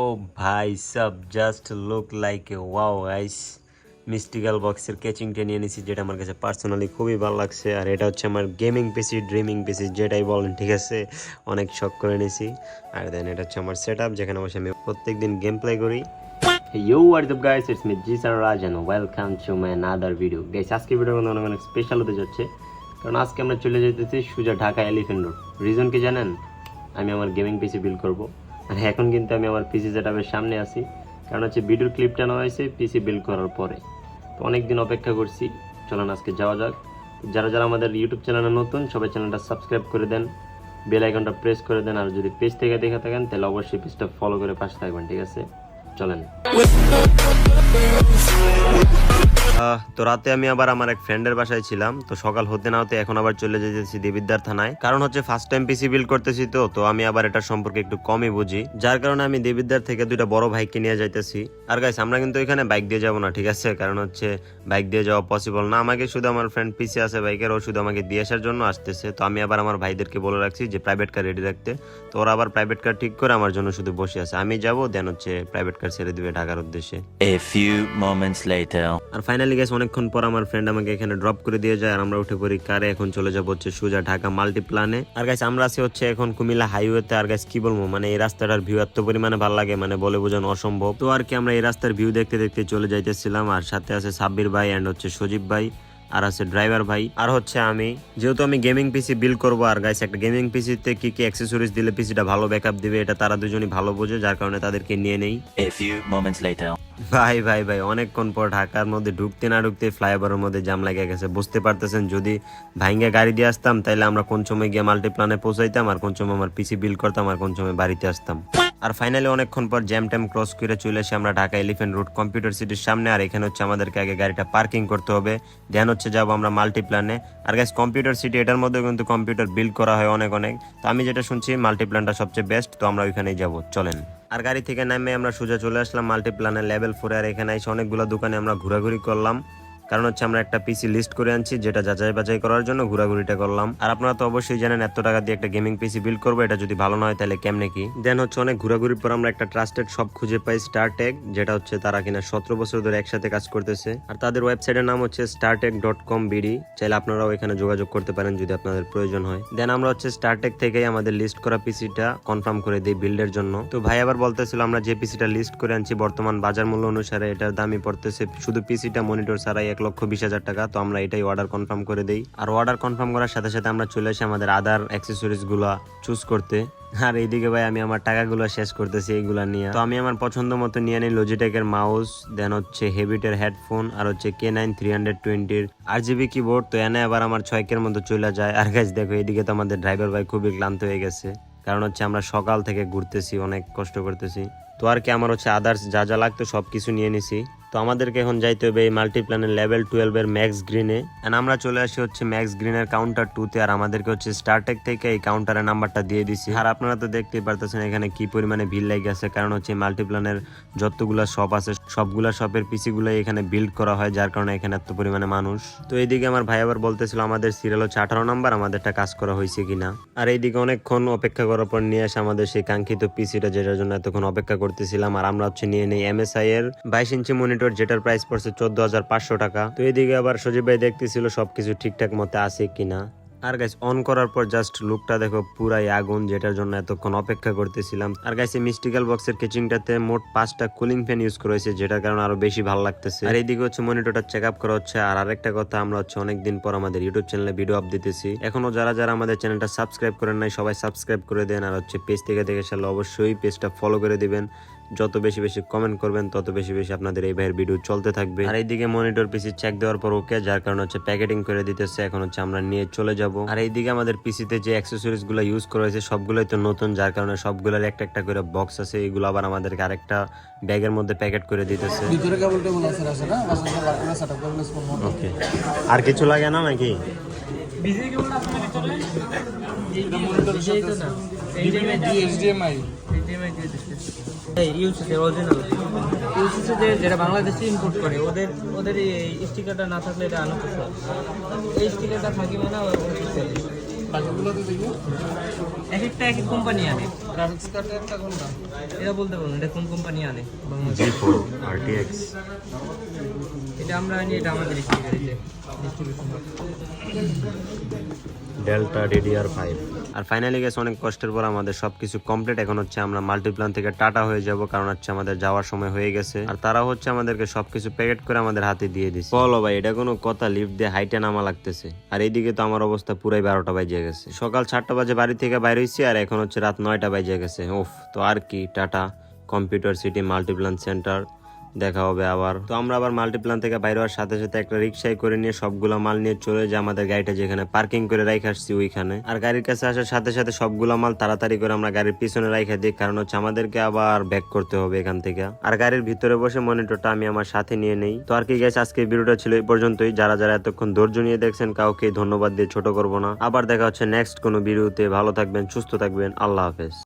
ও ভাই সব just look like a wow guys mystical বক্সের ক্যাচিংটা নিয়ে নিয়েছি যেটা আমার কাছে পার্সোনালি খুবই ভালো লাগছে। আর এটা হচ্ছে আমার গেমিং পিসি ড্রিমিং পিসি যেটাই বলেন ঠিক আছে? অনেক শখ করে নিয়েছি আর দেন এটা হচ্ছে আমার সেট যেখানে বসে আমি প্রত্যেকদিন গেম প্লে করি। Yo, what is up guys? It's me Jisar Raj and welcome to my another video. Guys, আজকে ভিডিও কিন্তু অনেক অনেক স্পেশাল হতে যাচ্ছে। কারণ আজকে আমরা চলে যেতেছি সুজা ঢাকা এলিফেন্ট রোড। রিজন কি জানেন? আমি আমার গেমিং পিসি বিল্ড করব। আর এখন কিন্তু আমি আমার পিসি সেটআপের সামনে আছি। কারণ হচ্ছে ভিডিওর ক্লিপটা নেওয়া হয়েছে পিসি বিল্ড করার পরে। তো অনেক দিন অপেক্ষা করছি। চলুন আজকে যাওয়া যাক। যারা যারা আমাদের ইউটিউব চ্যানেলে নতুন, সবাই চ্যানেলটা সাবস্ক্রাইব করে দেন। বেল আইকনটা প্রেস করে দেন। আর যদি পেজ থেকে দেখে থাকেন, তাহলে অবশ্যই পেজটা ফলো করে পাশে থাকবেন, ঠিক আছে? চলেন। তো রাতে আমি আবার আমার এক ফ্রেন্ডের বাসায় ছিলাম। তো সকাল হতে না হতে এখন আবার চলে যেতেছি দেবিদ্যার থানায়। কারণ হচ্ছে ফার্স্ট টাইম পিসি বিল্ড করতেছি তো তো আমি আবার এটা সম্পর্কে একটু কমই বুঝি। যার কারণে আমি দেবিদ্যার থেকে দুইটা বড় ভাইকে নিয়ে যাইতেছি। আর গাইস আমরা কিন্তু এখানে বাইক দিয়ে যাব না, ঠিক আছে? কারণ হচ্ছে বাইক দিয়ে যাওয়া পসিবল না। আমাকে শুধু আমার ফ্রেন্ড পিসি আছে বাইকের ও শুধু আমাকে দিয়ে আসার জন্য আসতেছে। তো আমি আবার আমার ভাইদেরকে বলে রাখছি যে প্রাইভেট কার রেডি রাখতে। তো ওরা আবার প্রাইভেট কার ঠিক করে আমার জন্য শুধু বসে আছে। আমি যাব দেন হচ্ছে প্রাইভেট কার ছেড়ে দিবে ঢাকার উদ্দেশ্যে। A few moments later. আর ফাইনালি গেছে অনেকক্ষণ পর আমার ফ্রেন্ড আমাকে এখানে ড্রপ করে দিয়ে যায় আর আমরা উঠে পড়ি কারে। এখন চলে যাব হচ্ছে সোজা ঢাকা মাল্টিপ্লানে আর গাইস আমরা আছি হচ্ছে এখন কুমিল্লা হাইওয়েতে আর গাইস কি বলব মানে এই রাস্তাটার ভিউ এত পরিমাণে ভালো লাগে মানে বলে বোঝানো অসম্ভব। তো আর কি আমরা এই রাস্তার ভিউ দেখতে দেখতে চলে যাইতেছিলাম আর সাথে আছে সাব্বির ভাই এন্ড হচ্ছে সজীব ভাই। আর আছে ড্রাইভার ভাই। আর হচ্ছে আমি যেহেতু আমি গেমিং পিসি বিল করব আর গাইস একটা গেমিং পিসিতে কি কি অ্যাক্সেসরিজ দিলে পিসিটা ভালো ব্যাকআপ দিবে এটা তারা দুজনই ভালো বোঝে যার কারণে তাদেরকে নিয়ে নেই. ভাই ভাই ভাই অনেকক্ষণ পর ঢাকার মধ্যে ঢুকতে না ঢুকতে ফ্লাইওভারের মধ্যে জাম লেগে গেছে। বুঝতে পারতেছেন যদি ভাইঙ্গা গাড়ি দিয়ে আসতাম তাইলে আমরা কোন সময় গিয়ে মাল্টিপ্লানে পৌঁছাইতাম আর কোন সময় আমার পিসি বিল করতাম আর কোন সময় বাড়িতে আসতাম। আর ফাইনালি অনেকক্ষণ পর জ্যাম ট্যাম ক্রস করে চলে এসে আমরা ঢাকা এলিফেন্ট রোড কম্পিউটার সিটির সামনে আর এখানে হচ্ছে আমাদেরকে আগে গাড়িটা পার্কিং করতে হবে। দেন হচ্ছে যাব আমরা মাল্টিপ্লানে আর গাইস কম্পিউটার সিটি এটার মধ্যে কিন্তু কম্পিউটার বিল্ড করা হয় অনেক অনেক। তো আমি যেটা শুনছি মাল্টিপ্লানটা সবচেয়ে বেস্ট তো আমরা ওইখানেই যাব। চলেন। আর গাড়ি থেকে নামে আমরা সোজা চলে আসলাম মাল্টিপ্লানের লেভেল ফোরে আর এখানে এসে অনেকগুলো দোকানে আমরা ঘোরাঘুরি করলাম। কারণ হচ্ছে আমরা একটা পিসি লিস্ট করে আনছি, যেটা যাচাই বাছাই করার জন্য ঘোরাঘুরিটা করলাম। আর আপনারা তো অবশ্যই জানেন, এত টাকা দিয়ে একটা গেমিং পিসি বিল্ড করব, এটা যদি ভালো না হয় তাহলে কেমনে কি? দেন হচ্ছে অনেক ঘোরাঘুরির পর আমরা একটা ট্রাস্টেড সব খুঁজে পাই স্টারটেক যেটা হচ্ছে তারা কিনা সতেরো বছর ধরে একসাথে কাজ করতেছে। আর তাদের ওয়েবসাইটের নাম হচ্ছে স্টারটেক ডট কম বিডি চাইলে আপনারাও এখানে যোগাযোগ করতে পারেন যদি আপনাদের প্রয়োজন হয়। দেন আমরা হচ্ছে স্টারটেক থেকেই আমাদের লিস্ট করা পিসিটা কনফার্ম করে দিই বিল্ডের জন্য। তো ভাই আবার বলতেছিল, আমরা যে পিসিটা লিস্ট করে আনছি, বর্তমান বাজার মূল্য অনুসারে এটার দামই পড়তেছে, শুধু পিসিটা মনিটর ছাড়াই এক লক্ষ বিশ হাজার টাকা, তো আমরা এটাই অর্ডার কনফার্ম করে দেই। আর অর্ডার কনফার্ম করার সাথে সাথে আমরা চলে আসি আমাদের আদার অ্যাক্সেসরিজগুলা চুজ করতে। আর এইদিকে ভাই আমি আমার টাকাগুলো শেষ করতেছি এইগুলা নিয়ে। তো আমি আমার পছন্দ মতো নিয়ে নিই লজিটেকের মাউস দেন হচ্ছে হেভিটের হেডফোন আর হচ্ছে কে নাইন থ্রি হান্ড্রেড টোয়েন্টির আর জিবি কিবোর্ড তো এনে আবার আমার ছয়কের মতো চলে যায়। আর গাছ দেখো, এইদিকে তো আমাদের ড্রাইভার ভাই খুবই ক্লান্ত হয়ে গেছে। কারণ হচ্ছে আমরা সকাল থেকে ঘুরতেছি, অনেক কষ্ট করতেছি। তো আর কি, আমার হচ্ছে আদার্স যা যা লাগতো সব কিছু নিয়ে নিছি। তো আমাদেরকে এখন যাইতে হবে এই মাল্টিপ্ল্যানের লেভেল টুয়েলভ এর ম্যাক্স গ্রিনে এন্ড আমরা চলে আসি হচ্ছে ম্যাক্স গ্রিনের কাউন্টার টু তে। আর আমাদেরকে হচ্ছে স্টারটেক থেকে এই কাউন্টারের নাম্বারটা দিয়ে দিছি। আর আপনারা তো দেখতেই পারতেছেন এখানে কি পরিমাণে ভিড় লেগে গেছে কারণ হচ্ছে মাল্টিপ্ল্যানের যতগুলা শপ আছে, সবগুলা শপের পিসি গুলো এখানে বিল্ড করা হয়, যার কারণে এখানে এত পরিমাণে মানুষ। তো এইদিকে আমার ভাই আবার বলতেছিল, আমাদের সিরিয়াল হচ্ছে আঠারো নাম্বার আমাদেরটা কাজ করা হয়েছে কিনা? আর এইদিকে অনেকক্ষণ অপেক্ষা করার পর নিয়ে আসে আমাদের সেই কাঙ্ক্ষিত পিসিটা যেটার জন্য এতক্ষণ অপেক্ষা করতেছিলাম। আর আমরা হচ্ছে নিয়ে নেই এমএসআই এর বাইশ ইঞ্চি মনিটর যেটার প্রাইস পড়ছে চোদ্দ হাজার পাঁচশো টাকা। তো এইদিকে আবার সজীব ভাই দেখতেছিল সবকিছু ঠিকঠাক মতো আছে কিনা। আর গাইস অন করার পর জাস্ট লুকটা দেখো পুরাই আগুন, যেটার জন্য এতক্ষণ অপেক্ষা করতেছিলাম। আর গাইস এই মিস্টিক্যাল বক্সের কিচিংটাতে মোট পাঁচটা কুলিং ফ্যান ইউজ করা হয়েছে, যেটার কারণে আরও বেশি ভালো লাগতেছে। আর এইদিকে হচ্ছে মনিটরটা চেক আপ করা হচ্ছে, আর আরেকটা কথা, আমরা হচ্ছে অনেকদিন পর আমাদের ইউটিউব চ্যানেলে ভিডিও আপ দিতেছি। এখনও যারা যারা আমাদের চ্যানেলটা সাবস্ক্রাইব করেন নাই, সবাই সাবস্ক্রাইব করে দেন, আর হচ্ছে পেজ থেকে দেখে সালে অবশ্যই পেজটা ফলো করে দিবেন। যত বেশি বেশি কমেন্ট করবেন তত বেশি বেশি আপনাদের এই ভাইয়ের ভিডিও চলতে থাকবে। আর এইদিকে মনিটর পিসি চেক দেওয়ার পর ওকে যার কারণে হচ্ছে প্যাকেটিং করে দিতেছে এখন হচ্ছে আমরা নিয়ে চলে যাব। আর এইদিকে আমাদের পিসিতে যে অ্যাক্সেসরিজগুলো ইউজ করা হয়েছে সবগুলোই তো নতুন যার কারণে সবগুলোর একটা একটা করে বক্স আছে এগুলো আবার আমাদেরকে আরেকটা ব্যাগের মধ্যে প্যাকেট করে দিতেছে। ভিতরে কেবল টেবল আছে আছে না? বাসা বারকুনা সেটআপ করে স্মল মোটর ওকে আর কিছু লাগে না নাকি? এইচডিএমআই ইউসিসি অরিজিনাল ইউসিসি যে যেটা বাংলাদেশে ইম্পোর্ট করে ওদের ওদের এই স্টিকারটা না থাকলে এটা আনুক এই স্টিকারটা থাকি মানে বাকিগুলোতে এক একটা এক এক কোম্পানি আনে। গ্রাফিক্স কার্ডের একটা কোনটা? এটা বলতে পারব না, এটা কোন কোম্পানি আনে? জি ফোর আরটিএক্স এটা আমরা আনি এটা আমাদের ডিস্ট্রিবিউশন ডেল্টা ডিডিআর ফাইভ। আর ফাইনালি গেছে অনেক কষ্টের পর আমাদের সবকিছু কমপ্লিট এখন হচ্ছে আমরা মাল্টিপ্লান থেকে টাটা হয়ে যাব কারণ হচ্ছে আমাদের যাওয়ার সময় হয়ে গেছে। আর তারা হচ্ছে আমাদেরকে সবকিছু প্যাকেট করে আমাদের হাতে দিয়ে দিচ্ছে বলো ভাই এটা কোনো কথা লিফট দিয়ে হাইটে নামা লাগতেছে। আর এইদিকে তো আমার অবস্থা পুরাই বারোটা বাজে গেছে। সকাল সাতটা বাজে বাড়ি থেকে বাইরে হয়েছি আর এখন হচ্ছে রাত নয়টা বাজে গেছে। ওফ তো আর কি tata. Computer city Multiplan center দেখা হবে আবার। তো আমরা আবার মাল্টিপ্লান থেকে বাইরে হওয়ার সাথে সাথে একটা রিক্সায় করে নিয়ে সবগুলো মাল নিয়ে চলে যায় আমাদের গাড়িটা যেখানে পার্কিং করে রাইখে আসছি ওইখানে। আর গাড়ির কাছে আসার সাথে সাথে সবগুলো মাল তাড়াতাড়ি করে আমরা গাড়ির পিছনে রাইখে দিই, কারণ হচ্ছে আমাদেরকে আবার ব্যাক করতে হবে এখান থেকে। আর গাড়ির ভিতরে বসে মনিটরটা আমি আমার সাথে নিয়ে নেই। তো আর কি গেছে আজকে ভিডিওটা ছিল এই পর্যন্তই। যারা যারা এতক্ষণ ধৈর্য নিয়ে দেখছেন কাউকে ধন্যবাদ দিয়ে ছোট করব না। আবার দেখা হচ্ছে নেক্সট কোনো ভিডিওতে। ভালো থাকবেন, সুস্থ থাকবেন। আল্লাহ হাফেজ।